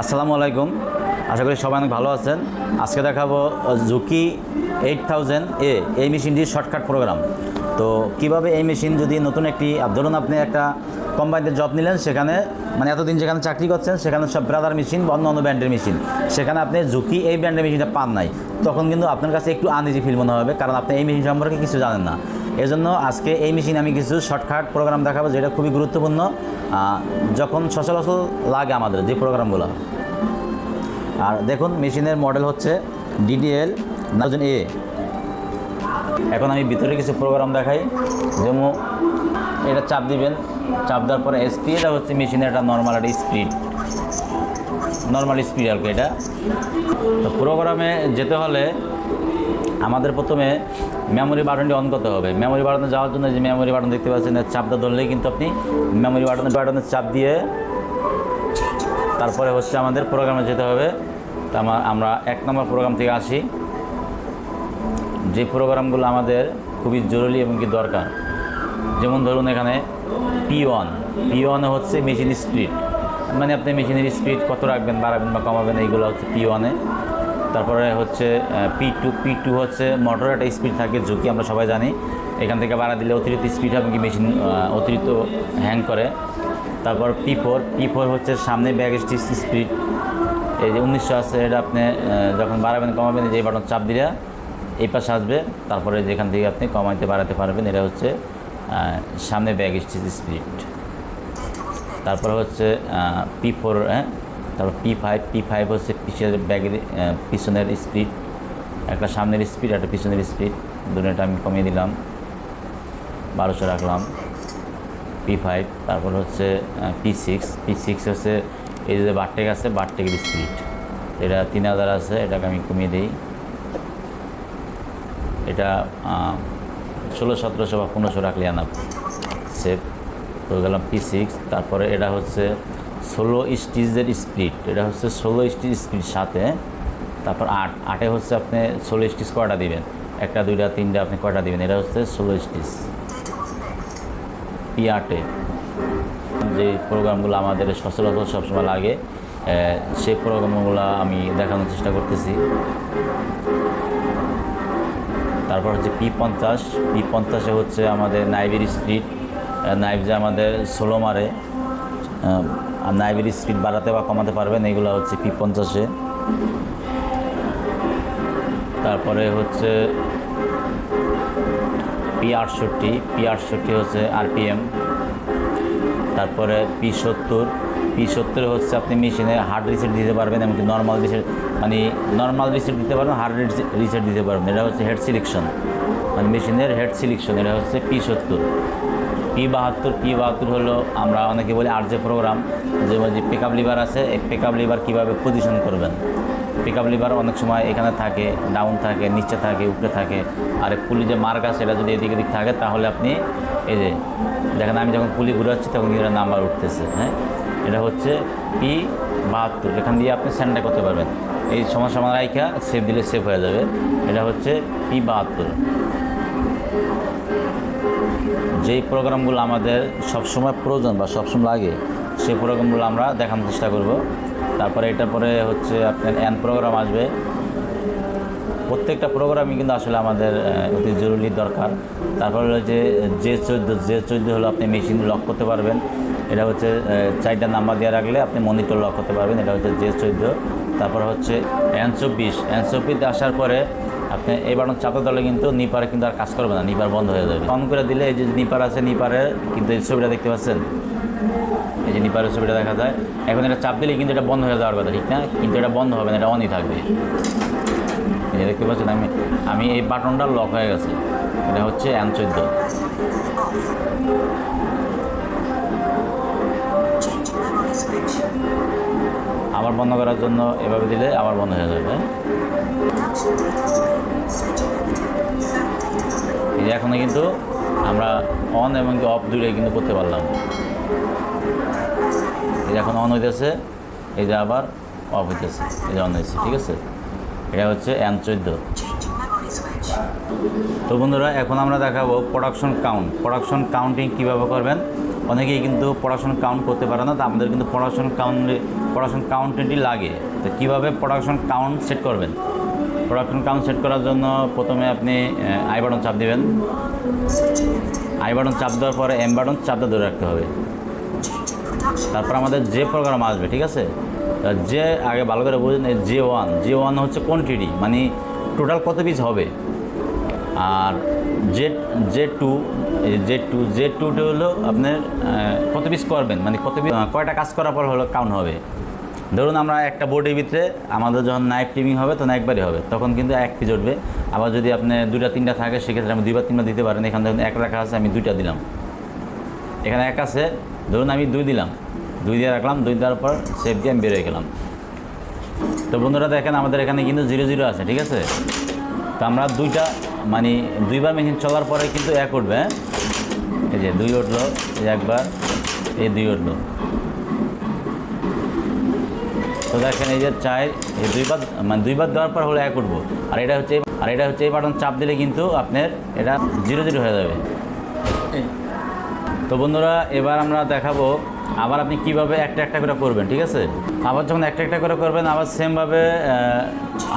আসসালামু আলাইকুম। আশা করি সবাই অনেক ভালো আছেন। আজকে দেখাবো জুকি এইট থাউজেন্ড এ এই মেশিনটির শর্টকাট প্রোগ্রাম তো কীভাবে এই মেশিন যদি নতুন একটি ধরুন আপনি একটা কোম্পানিতে জব নিলেন, সেখানে মানে এতদিন যেখানে চাকরি করছেন, সেখানে সব ব্রাদার মেশিন বা অন্য অন্য ব্র্যান্ডের মেশিন সেখানে আপনি ঝুঁকি এই ব্র্যান্ডের মেশিনটা পান নাই। তখন কিন্তু আপনার কাছে একটু আনইজি ফিল মনে হবে, কারণ আপনি এই মেশিন সম্পর্কে কিছু জানেন না। এজন্য আজকে এই মেশিন আমি কিছু শর্টকাট প্রোগ্রাম দেখাবো যেটা খুবই গুরুত্বপূর্ণ। যখন সচরাচর লাগে আমাদের যে প্রোগ্রামগুলো আর দেখুন মেশিনের মডেল হচ্ছে ডিডিএল নাইন এ এখন আমি ভিতরে কিছু প্রোগ্রাম দেখাই। যেমন, এটা চাপ দিবেন। চাপ দেওয়ার পরে এসপি এটা হচ্ছে মেশিনের একটা নর্মাল একটা স্পিড নর্মাল স্পিড আর কি এটা। তো প্রোগ্রামে যেতে হলে আমাদের প্রথমে মেমোরি বাটনটি অন করতে হবে। মেমোরি বাটনে যাওয়ার জন্য যে মেমোরি বাটন দেখতে পাচ্ছেন চাপটা ধরলেই কিন্তু আপনি মেমোরি বাটনে বাটনের চাপ দিয়ে তারপরে হচ্ছে আমাদের প্রোগ্রামে যেতে হবে। তা আমরা এক নম্বর প্রোগ্রাম থেকে আসি। যে প্রোগ্রামগুলো আমাদের খুবই জরুরি এবং কি দরকার। যেমন ধরুন এখানে পি ওয়ান পি হচ্ছে মেশিন স্পিড মানে আপনি মেশিনের স্পিড কত রাখবেন, বাড়াবেন বা কমাবেন, এইগুলো হচ্ছে পি ওয়ানে তারপরে হচ্ছে পি টু পি টু হচ্ছে মোটর একটা স্পিড থাকে, ঝুঁকি আমরা সবাই জানি। এখান থেকে বাড়া দিলে অতিরিক্ত স্পিড হবে কি মেশিন অতিরিক্ত হ্যাং করে। তারপর পি ফোর পি ফোর হচ্ছে সামনে ব্যাগ স্টিচ স্পিড এই যে উনিশশো আছে, এটা আপনি যখন বাড়াবেন, কমাবেন যে বাটন চাপ দিলে এই পাশে আসবে। তারপরে যেখান থেকে আপনি কমাইতে বাড়াতে পারবেন, এটা হচ্ছে সামনে ব্যাগ স্টিচ স্পিড তারপর হচ্ছে পি ফোর হ্যাঁ? তারপর পি ফাইভ পি ফাইভ হচ্ছে পিছনের ব্যাগের পিছনের স্পিড একটা সামনের স্পিড একটা পিছনের স্পিড দুটোটা আমি কমিয়ে দিলাম, বারোশো রাখলাম। পি ফাইভ তারপর হচ্ছে পি সিক্স পি সিক্স হচ্ছে, এই যে বারটেক আছে বারটেকের স্পিড এটা তিন হাজার আছে, এটাকে আমি কমিয়ে দিই। এটা ষোলো, সতেরোশো বা পনেরোশো রাখলে আনা সেভ। তো গেলাম পি সিক্স তারপরে এটা হচ্ছে ষোলো স্টিচের স্পিড, এটা হচ্ছে ষোলো স্টিচ স্পিড সাথে, তারপর আট, আটে হচ্ছে আপনি ষোলো স্টিচ কয়টা দিবেন? একটা, দুইটা, তিনটা আপনি কয়টা দিবেন? এটা হচ্ছে ষোলো স্টিচ পি আটে যে প্রোগ্রামগুলো আমাদের সচরাচর সবসময় লাগে সেই প্রোগ্রামগুলো আমি দেখানোর চেষ্টা করতেছি। তারপর হচ্ছে পি পঞ্চাশ। পি পঞ্চাশে হচ্ছে আমাদের নাইভের স্পিড নাইভ যে আমাদের সোলো মারে আর নাইভের স্পিড বাড়াতে বা কমাতে পারবেন, এগুলো হচ্ছে পি পঞ্চাশে তারপরে হচ্ছে পি আটষট্টি পি আটষট্টি হচ্ছে আরপিএম তারপরে পি সত্তর পি সত্তর হচ্ছে আপনি মেশিনে হার্ড রিসেট দিতে পারবেন, এমনকি নর্মাল রিসেট মানে নর্মাল রিসেট দিতে পারবেন হার্ড রিসেট দিতে পারবেন। এটা হচ্ছে হেড সিলেকশন মানে মেশিনের হেড সিলেকশন এটা হচ্ছে পি সত্তর। পি বাহাত্তর পি বাহাত্তর হলো আমরা অনেকে বলি আর যে প্রোগ্রাম যেমন যে পিক আপ লিভার আছে, এই পিক আপ লিভার কীভাবে পজিশন করবেন? পিক আপ লিভার অনেক সময় এখানে থাকে ডাউন থাকে, নিচে থাকে, উপরে থাকে। আর পুলি যে মার্ক আছে, এটা যদি এদিক এদিক থাকে, তাহলে আপনি এই যে, দেখেন আমি যখন পুলি ঘুরে ঘুরাচ্ছি, তখন এটা নাম্বার উঠতেছে হ্যাঁ? এটা হচ্ছে পি বাহাত্তর। এখান দিয়ে আপনি স্যান্ডা করতে পারবেন। এই সময় রাইখা সেভ দিলে সেভ হয়ে যাবে। এটা হচ্ছে পি বাহাত্তর। যেই প্রোগ্রামগুলো আমাদের সবসময় প্রয়োজন বা সবসময় লাগে, সেই প্রোগ্রামগুলো আমরা দেখানোর চেষ্টা করব। তারপরে এটার পরে হচ্ছে আপনার অ্যান প্রোগ্রাম আসবে। প্রত্যেকটা প্রোগ্রামই কিন্তু আসলে আমাদের অতি জরুরি দরকার। তারপর হলো যে যে চোদ্দ যে চোদ্দ হলো আপনি মেশিন লক করতে পারবেন। এটা হচ্ছে চারটা নাম্বার দিয়ে রাখলে আপনি মনিটর লক করতে পারবেন। এটা হচ্ছে যে চোদ্দ। তারপর হচ্ছে এন চব্বিশ। এন চব্বিশ আসার পরে আপনি এই বাটন দিলে কিন্তু নিপারে কিন্তু আর কাজ করবে না, নিপার বন্ধ হয়ে যাবে। অন করে দিলে এই যে নিপার আছে, নিপারে কিন্তু এই ছবিটা দেখতে পাচ্ছেন? এই যে নিপারের ছবিটা দেখা যায়। এখন এটা চাপ দিলে কিন্তু এটা বন্ধ হয়ে যাওয়ার কথা, ঠিক না? কিন্তু এটা বন্ধ হবে না, এটা অনই থাকবে। এই দেখতে পাচ্ছেন, আমি আমি এই বাটনটা লক হয়ে গেছে। এটা হচ্ছে অ্যান চোদ্দ। আবার বন্ধ করার জন্য এভাবে দিলে আবার বন্ধ হয়ে যাবে। এই যে এখনও কিন্তু আমরা অন এবং অফ দুইটাই কিন্তু করতে পারলাম। এই যে এখন অন হইতেছে, এই যে আবার অফ হইতেছে, এই যে অন হয়েছে ঠিক আছে? এটা হচ্ছে এন চোদ্দ। তো বন্ধুরা, এখন আমরা দেখাবো প্রোডাকশন কাউন্ট প্রোডাকশন কাউন্টিং কীভাবে করবেন? অনেকেই কিন্তু প্রোডাকশন কাউন্ট করতে পারে না, তো আমাদের কিন্তু প্রোডাকশন কাউন্ট প্রোডাকশন কাউন্টেন্টই লাগে। তো কীভাবে প্রোডাকশন কাউন্ট সেট করবেন? প্রোডাকশন কাউন্ট সেট করার জন্য প্রথমে আপনি আই বাটন চাপ দেবেন। আই বাটন চাপ দেওয়ার পরে এম বাটন চাপটা ধরে রাখতে হবে। তারপর আমাদের যে প্রোগ্রাম আসবে, ঠিক আছে? যে আগে ভালো করে বুঝুন জে ওয়ান জে ওয়ান হচ্ছে কোয়ান্টিটি মানে টোটাল কত পিস হবে? আর Z J two J two J টুটা হলো আপনার কত পিস করবেন? মানে কত পিস কয়টা কাজ করার পর হলো কাউন্ট হবে? ধরুন আমরা একটা বোর্ডের ভিতরে আমাদের যখন নাইট টিমিং হবে, তখন একবারই হবে। তখন কিন্তু এক পিস উঠবে। আবার যদি আপনি দুইটা, তিনটা থাকে, সেক্ষেত্রে আমি দুইবার, তিনবার দিতে পারেন। এখানে দেখুন, এক রাখা আছে, আমি দুইটা দিলাম। এখানে এক আছে, ধরুন আমি দুই দিলাম। দুই দিয়ে রাখলাম, দুই দেওয়ার পর সেফ দিয়ে আমি বেরোয় গেলাম। তো বন্ধুরা দেখেন, আমাদের এখানে কিন্তু জিরো জিরো আছে, ঠিক আছে? তো আমরা দুইটা মানে দুইবার মেশিন চলার পরে কিন্তু এক উঠবে হ্যাঁ? এই যে দুই উঠল একবার, এই দুই উঠল। দেখেন এই যে চাই এই দুইবার মানে দুইবার দেওয়ার পর হলো এক উঠবো। আর এটা হচ্ছে আর এটা হচ্ছে এই বাটন চাপ দিলে কিন্তু আপনার এটা জিরো জিরো হয়ে যাবে। তো বন্ধুরা এবার আমরা দেখাবো আবার আপনি কীভাবে একটা একটা করে করবেন ঠিক আছে? আবার যখন একটা একটা করে করবেন আবার সেমভাবে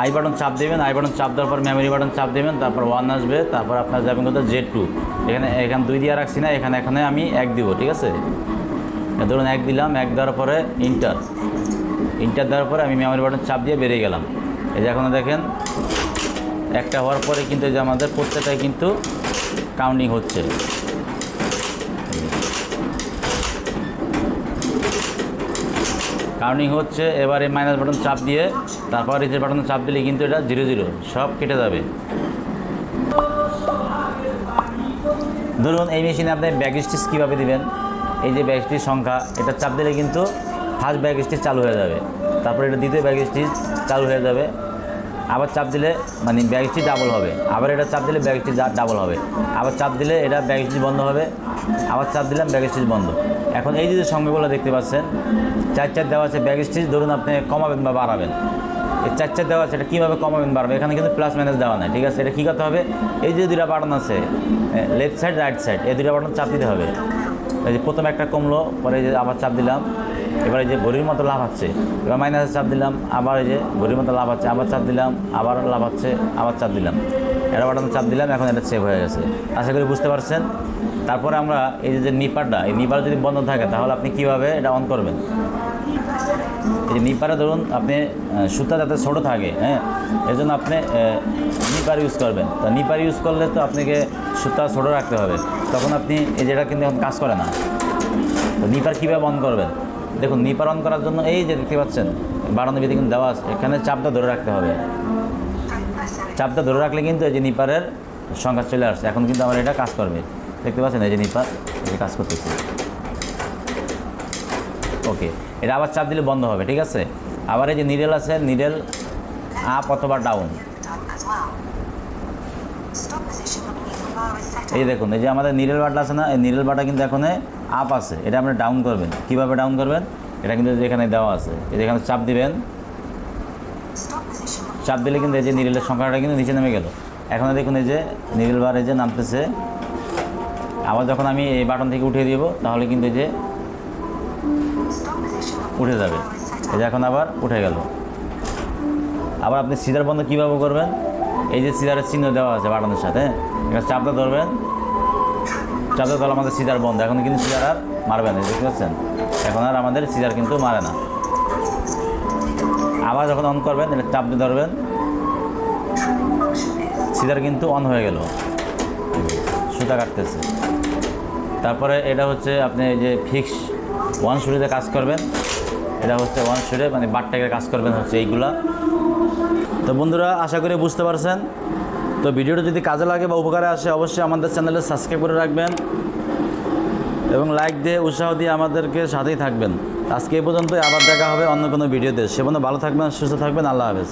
আই বাটন চাপ দেবেন আই বাটন চাপ দেওয়ার পর মেমোরি বাটন চাপ দেবেন তারপর ওয়ান আসবে তারপর আপনার যাবেন কত জেড টু এখানে এখানে দুই দিয়ে রাখছি না এখানে এখানে আমি এক দিব ঠিক আছে? ধরুন এক দিলাম এক দেওয়ার পরে ইন্টার ইন্টার দেওয়ার পরে আমি মেমোরি বাটন চাপ দিয়ে বেরিয়ে গেলাম। এই যে এখন দেখেন, একটা হওয়ার পরে কিন্তু যে আমাদের প্রত্যেকটাই কিন্তু কাউন্টিং হচ্ছে। কাউন্টিং হচ্ছে, এবারে মাইনাস বাটন চাপ দিয়ে, তারপর রিসেট বাটন চাপ দিলে কিন্তু এটা জিরো জিরো সব কেটে যাবে। ধরুন এই মেশিনে আপনি ব্যাগ স্টিচ কীভাবে দিবেন? এই যে ব্যাগ সংখ্যা, এটা চাপ দিলে কিন্তু ফার্স্ট ব্যাগ স্টিচ চালু হয়ে যাবে। তারপরে এটা দ্বিতীয় ব্যাগ স্টিচ চালু হয়ে যাবে। আবার চাপ দিলে মানে ব্যাগ স্টিচ ডাবল হবে। আবার এটা চাপ দিলে ব্যাগ স্টিচ ডাবল হবে। আবার চাপ দিলে এটা ব্যাগ স্টিচ বন্ধ হবে। আবার চাপ দিলাম ব্যাগ স্টিচ বন্ধ। এখন এই যে সংখ্যাগুলো দেখতে পাচ্ছেন, চার চার দেওয়া আছে ব্যাগ স্টিচ ধরুন আপনি কমাবেন বা বাড়াবেন। এই চার চার দেওয়া আছে, এটা কীভাবে কমাবেন বাড়বে এখানে কিন্তু প্লাস মাইনাস দেওয়া নাই, ঠিক আছে? এটা কী করতে হবে? এই যে দুটা বাটন আছে লেফট সাইড রাইট সাইড এই দুটা বাটন চাপ দিতে হবে। এই যে প্রথমে একটা কমলো, পরে যে আবার চাপ দিলাম। এবার এই যে ঘড়ির মতো লাভ হচ্ছে এবার মাইনাসে চাপ দিলাম, আবার এই যে ঘড়ির মতো লাভ হচ্ছে আবার চাপ দিলাম, আবার লাভ হচ্ছে আবার চাপ দিলাম। এটা বাটন চাপ দিলাম, এখন এটা সেভ হয়ে গেছে। আশা করি বুঝতে পারছেন? তারপরে আমরা এই যে নিপারটা, এই নিপার যদি বন্ধ থাকে, তাহলে আপনি কীভাবে এটা অন করবেন? এই যে নিপারে ধরুন, আপনি সুতা যাতে ছোটো থাকে হ্যাঁ এই জন্য আপনি নিপার ইউজ করবেন। তো নিপার ইউজ করলে তো আপনাকে সুতা ছোটো রাখতে হবে। তখন আপনি এই যেটা কিন্তু এখন কাজ করে না। তো নিপার কীভাবে অন করবেন? দেখুন নিপার অন করার জন্য এই যে দেখতে পাচ্ছেন বাড়ানোর বিধি কিন্তু দেওয়া আছে। এখানে চাপটা ধরে রাখতে হবে। চাপটা ধরে রাখলে কিন্তু এই যে নিপারের সংখ্যা চলে আসছে। এখন কিন্তু আমার এটা কাজ করবে। দেখতে পাচ্ছেন, এই যে নিপার, এই কাজ করতেছে। ওকে, এটা আবার চাপ দিলে বন্ধ হবে, ঠিক আছে? আবার এই যে নিডেল আছে নিডেল আপ অথবা ডাউন এই দেখুন, এই যে আমাদের নিরেল বাটা আছে না, এই নিরেল বাটা কিন্তু এখন আপ আছে, এটা আপনি ডাউন করবেন। কীভাবে ডাউন করবেন? এটা কিন্তু যেখানে দেওয়া আছে যেখানে চাপ দিবেন। চাপ দিলে কিন্তু এই যে নিডেলের সংখ্যাটা কিন্তু নিচে নেমে গেল। এখন দেখুন এই যে নিডেল বার এই যে নামতেছে, আবার যখন আমি এই বাটন থেকে উঠিয়ে দিব, তাহলে কিন্তু এই যে উঠে যাবে। এই যে এখন আবার উঠে গেল। আবার আপনি সিজার বন্ধ কীভাবে করবেন? এই যে সিজারের চিহ্ন দেওয়া আছে বাটনের সাথে এখানে চাপটা ধরবেন। চাপটা ধরলে আমাদের সিজার বন্ধ। এখন কিন্তু সিজার আর মারবে না, দেখতে পাচ্ছেন? এখন আর আমাদের সিজার কিন্তু মারে না। আবার যখন অন করবেন এটা চাপ দিয়ে ধরবেন। সিজার কিন্তু অন হয়ে গেল। সুতা কাটতেছে। তারপরে এটা হচ্ছে আপনি যে ফিক্স ওয়ান শুরিতে কাজ করবেন। এটা হচ্ছে ওয়ান শুরে মানে বারটাকে কাজ করবেন হচ্ছে এইগুলা। তো বন্ধুরা, আশা করি বুঝতে পারছেন। তো ভিডিওটা যদি কাজে লাগে বা উপকারে আসে, অবশ্যই আমাদের চ্যানেলে সাবস্ক্রাইব করে রাখবেন এবং লাইক দিয়ে, উৎসাহ দিয়ে আমাদেরকে সাথেই থাকবেন। আজকে এই পর্যন্তই, আবার দেখা হবে অন্য কোনো ভিডিওতে। সে পর্যন্ত ভালো থাকবেন, সুস্থ থাকবেন, আল্লাহ হাফেজ।